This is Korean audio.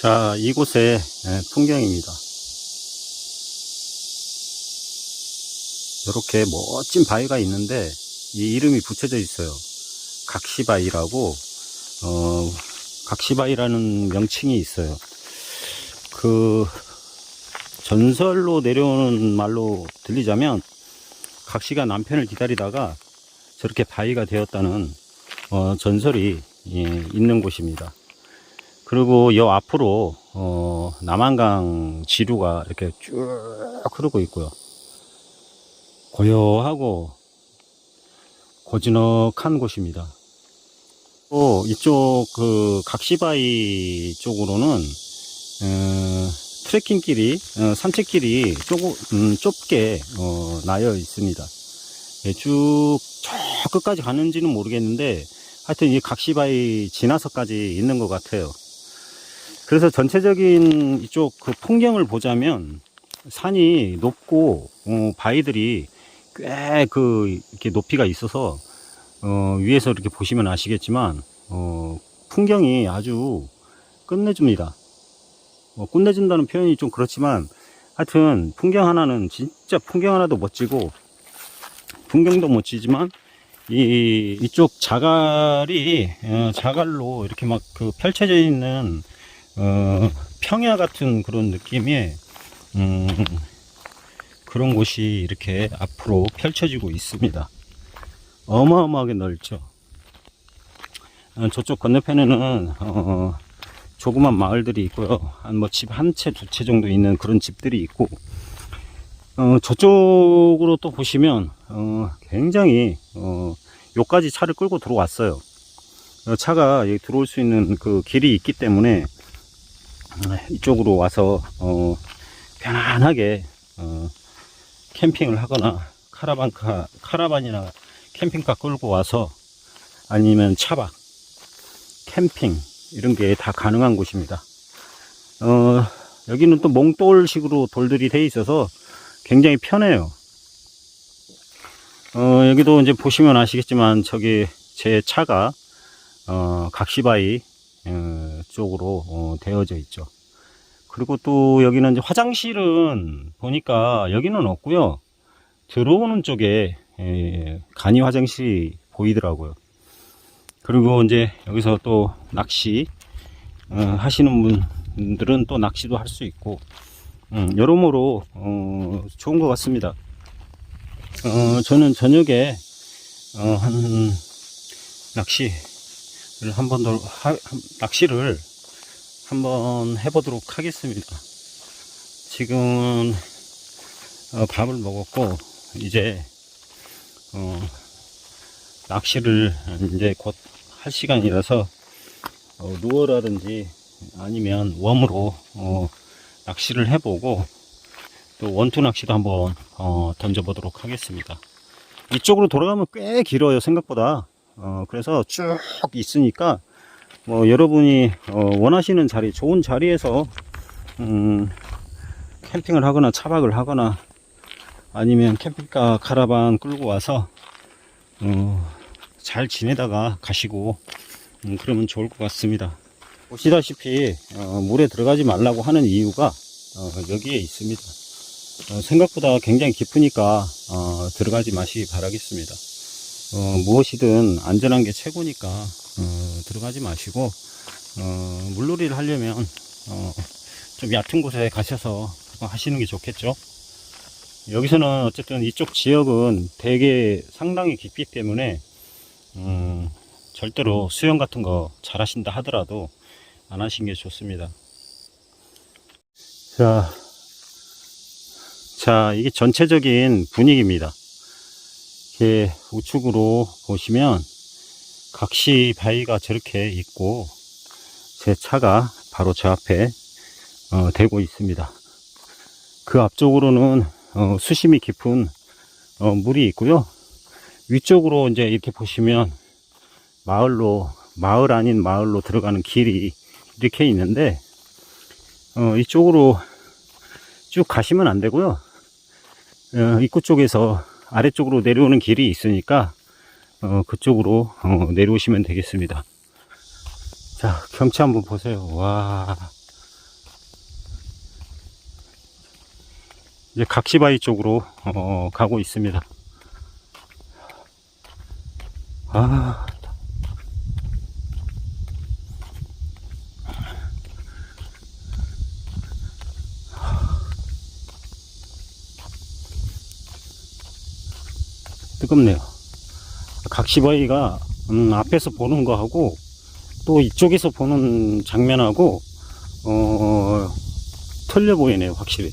자, 이곳의 예, 풍경입니다. 이렇게 멋진 바위가 있는데 이 이름이 붙여져 있어요. 각시바위라고 어, 각시바위라는 명칭이 있어요. 그 전설로 내려오는 말로 들리자면 각시가 남편을 기다리다가 저렇게 바위가 되었다는 어, 전설이 예, 있는 곳입니다. 그리고 여 앞으로 어, 남한강 지류가 이렇게 쭉 흐르고 있고요. 고요하고 고즈넉한 곳입니다. 또 이쪽 그 각시바위 쪽으로는 어, 트레킹길이 어, 산책길이 조금 음, 좁게 어, 나여 있습니다. 예, 쭉저 끝까지 가는지는 모르겠는데 하여튼 이 각시바위 지나서까지 있는 것 같아요. 그래서 전체적인 이쪽 그 풍경을 보자면 산이 높고 어, 바위들이 꽤 그 이렇게 높이가 있어서 어, 위에서 이렇게 보시면 아시겠지만 어, 풍경이 아주 끝내줍니다. 뭐 끝내준다는 표현이 좀 그렇지만 하여튼 풍경 하나는 진짜 풍경 하나도 멋지고 풍경도 멋지지만 이 이쪽 자갈이 어, 자갈로 이렇게 막 그 펼쳐져 있는 어, 평야 같은 그런 느낌의 음, 그런 곳이 이렇게 앞으로 펼쳐지고 있습니다. 어마어마하게 넓죠. 어, 저쪽 건너편에는 어, 조그만 마을들이 있고요. 한뭐집 한 채, 두채 정도 있는 그런 집들이 있고, 어, 저쪽으로 또 보시면, 어, 굉장히, 어, 요까지 차를 끌고 들어왔어요. 어, 차가 들어올 수 있는 그 길이 있기 때문에, 어, 이쪽으로 와서, 어, 편안하게, 어, 캠핑을 하거나, 카라반카, 카라반이나 캠핑카 끌고 와서, 아니면 차박, 캠핑, 이런 게 다 가능한 곳입니다. 어, 여기는 또 몽돌식으로 돌들이 돼 있어서 굉장히 편해요. 어, 여기도 이제 보시면 아시겠지만 저기 제 차가 어, 각시바위 어, 쪽으로 어, 되어져 있죠. 그리고 또 여기는 이제 화장실은 보니까 여기는 없고요. 들어오는 쪽에 예, 간이 화장실이 보이더라고요. 그리고 이제 여기서 또 낚시 어, 하시는 분들은 또 낚시도 할 수 있고 음, 여러모로 어, 좋은 것 같습니다. 어, 저는 저녁에 어, 한 낚시를 한 번 더 낚시를 한번 해보도록 하겠습니다. 지금 어, 밥을 먹었고 이제 어, 낚시를 이제 곧 할 시간이라서 어, 루어라든지 아니면 웜으로 어, 낚시를 해보고 또 원투 낚시도 한번 어, 던져보도록 하겠습니다. 이쪽으로 돌아가면 꽤 길어요 생각보다. 어, 그래서 쭉 있으니까 뭐 여러분이 어, 원하시는 자리, 좋은 자리에서 음, 캠핑을 하거나 차박을 하거나 아니면 캠핑카 카라반 끌고 와서 어, 잘 지내다가 가시고 음, 그러면 좋을 것 같습니다. 보시다시피 어, 물에 들어가지 말라고 하는 이유가 어, 여기에 있습니다. 어, 생각보다 굉장히 깊으니까 어, 들어가지 마시기 바라겠습니다. 어, 무엇이든 안전한 게 최고니까 어, 들어가지 마시고 어, 물놀이를 하려면 어, 좀 얕은 곳에 가셔서 하시는 게 좋겠죠. 여기서는 어쨌든 이쪽 지역은 되게 상당히 깊기 때문에 음, 절대로 수영 같은 거 잘 하신다 하더라도 안 하신 게 좋습니다. 자, 자, 이게 전체적인 분위기입니다. 이렇게 우측으로 보시면 각시 바위가 저렇게 있고 제 차가 바로 제 앞에 어, 대고 있습니다. 그 앞쪽으로는 어, 수심이 깊은 어, 물이 있고요. 위쪽으로 이제 이렇게 보시면 마을로 마을 아닌 마을로 들어가는 길이 이렇게 있는데 어, 이쪽으로 쭉 가시면 안 되고요. 어, 입구 쪽에서 아래쪽으로 내려오는 길이 있으니까 어, 그쪽으로 어, 내려오시면 되겠습니다. 자, 경치 한번 보세요. 와. 이제 각시바위 쪽으로 어, 가고 있습니다. 아, 뜨겁네요. 각시바위가 음, 앞에서 보는 거하고 또 이쪽에서 보는 장면하고 어, 틀려 보이네요, 확실히.